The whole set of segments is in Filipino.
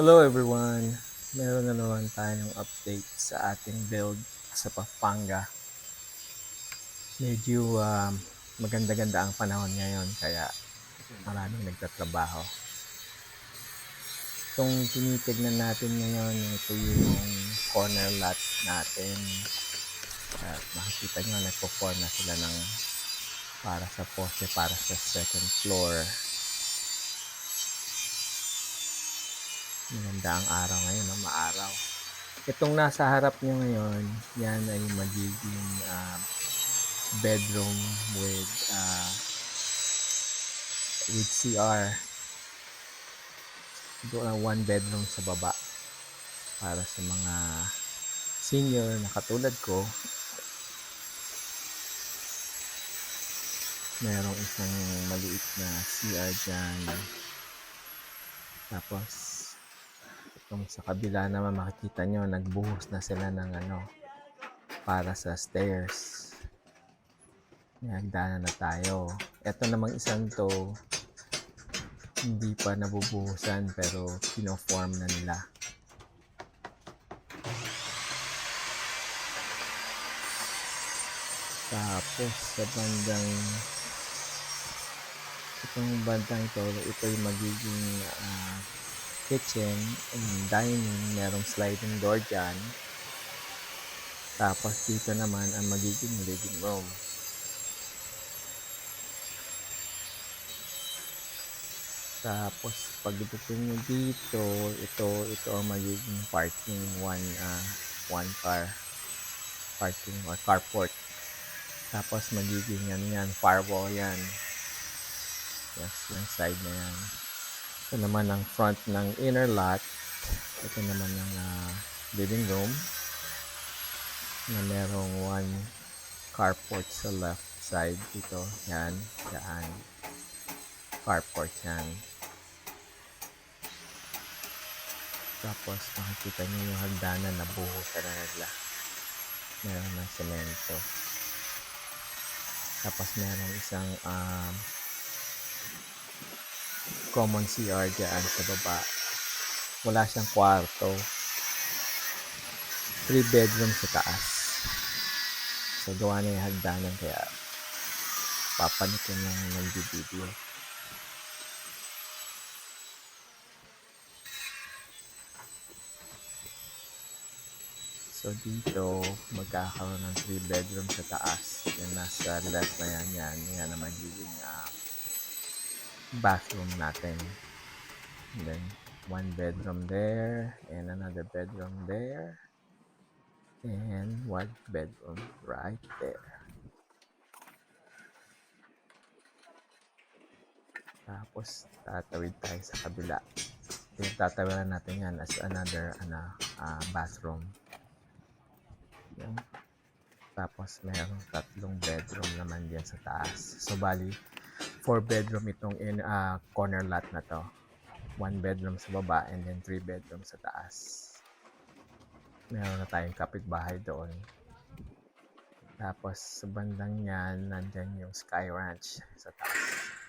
Hello everyone! Meron na naman tayong update sa ating build sa Pampanga. Medyo um, maganda-ganda ang panahon ngayon kaya maraming nagtatrabaho. Itong tinitignan natin ngayon, ito yung corner lot natin. At makikita nyo, nagpo-form na sila ng para sa poste, para sa second floor. Maganda ang araw ngayon, no? maaraw. Itong nasa harap nyo ngayon, yan ay magiging ah, bedroom with ah, with CR. Doon ang one bedroom sa baba para sa mga senior na katulad ko. Merong isang maliit na CR dyan. Tapos, itong sa kabila naman makikita nyo, nagbuhos na sila ng ano, para sa stairs. Nagdana na tayo. Ito namang isang to, hindi pa nabubuhusan pero pinoform na nila. Tapos sa bandang itong bandang ito, ito yung magiging ah, kitchen and dining. Merong sliding door dyan. Tapos dito naman ang magiging living room. Tapos pagdating nyo dito, ito ito ang magiging parking one ah, one car parking or carport. Tapos magiging ano yan, firewall yan. Yes, yung side na yan. Ito naman ang front ng inner lot. Ito naman ang ah, living room na merong one carport sa left side dito. Yan, yan. Carport yan. Tapos makikita niyo yung hagdanan na buhusan na nila. Meron ng semento. Tapos meron isang um, common CR dyan sa baba. Wala siyang kwarto. Three bedroom sa taas. So gawa na yung hagdanan kaya papanikin ng nag-video. So dito magkakaroon ng 3 bedroom sa taas. Yung nasa left na yan, yan, yan na magiging ah, bathroom natin. And then one bedroom there and another bedroom there and one bedroom right there. Tapos tatawid tayo sa kabila. Tatawiran natin yan as another ano, ah, bathroom. Yan. Tapos mayroong tatlong bedroom naman diyan sa taas. So bali, four bedroom itong in ah, corner lot na to. One bedroom sa baba and then three bedroom sa taas. Meron na tayong kapitbahay doon. Tapos sa bandang yan, nandyan yung Sky Ranch sa taas.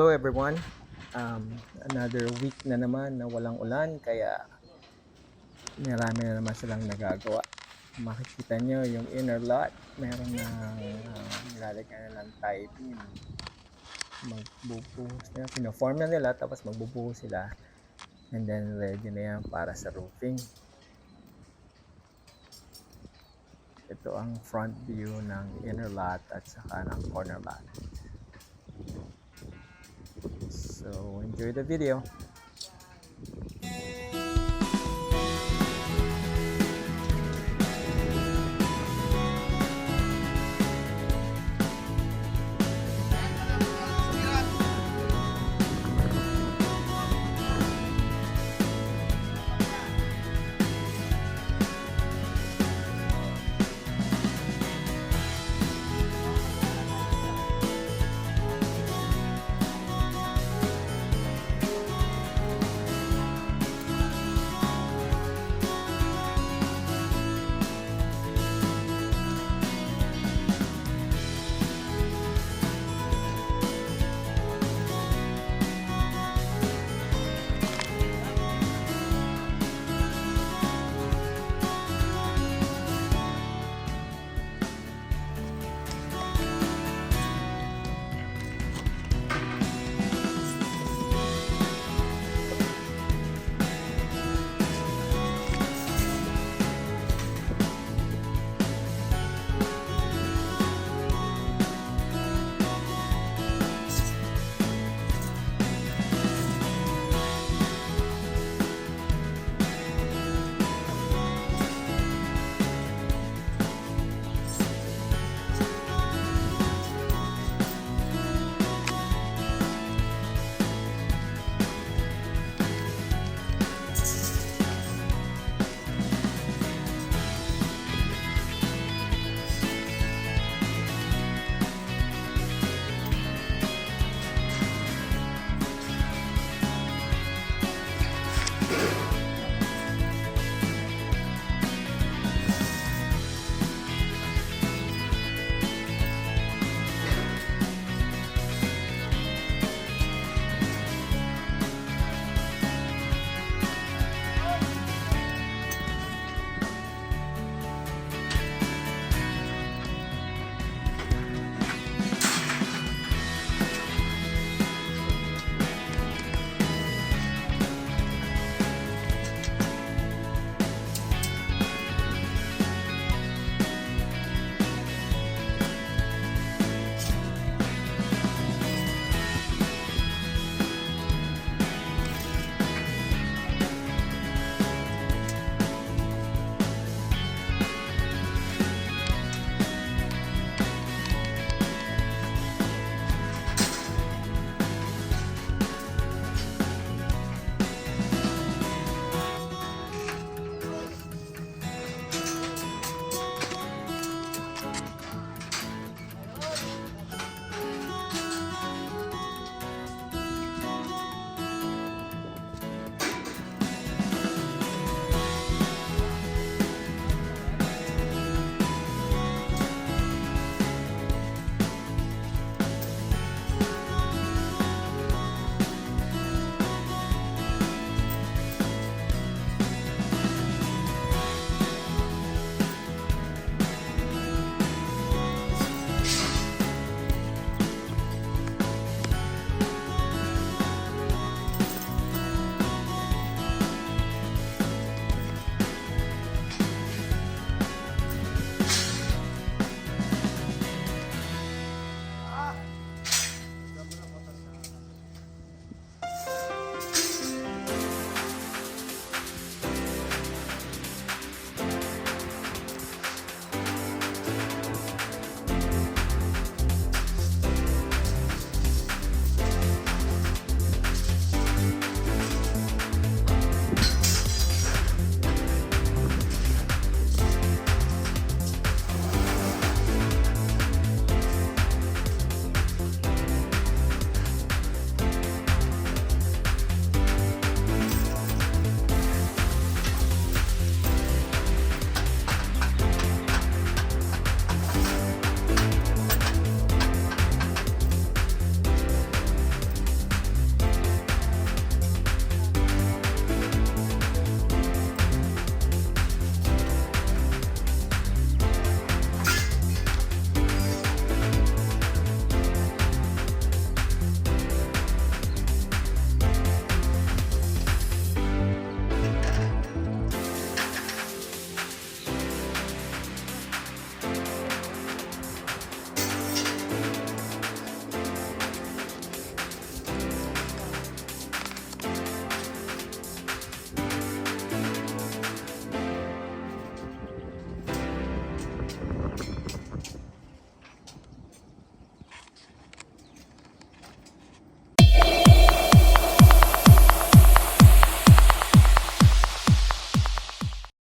Hello everyone. Um, another week na naman na walang ulan kaya marami na naman silang nagagawa. Makikita nyo yung inner lot. Meron na uh, nilalagyan na ng typing. Magbubuhos na. Pinoform na nila tapos magbubuhos sila. And then ready na yan para sa roofing. Ito ang front view ng inner lot at saka ng corner lot. So enjoy the video.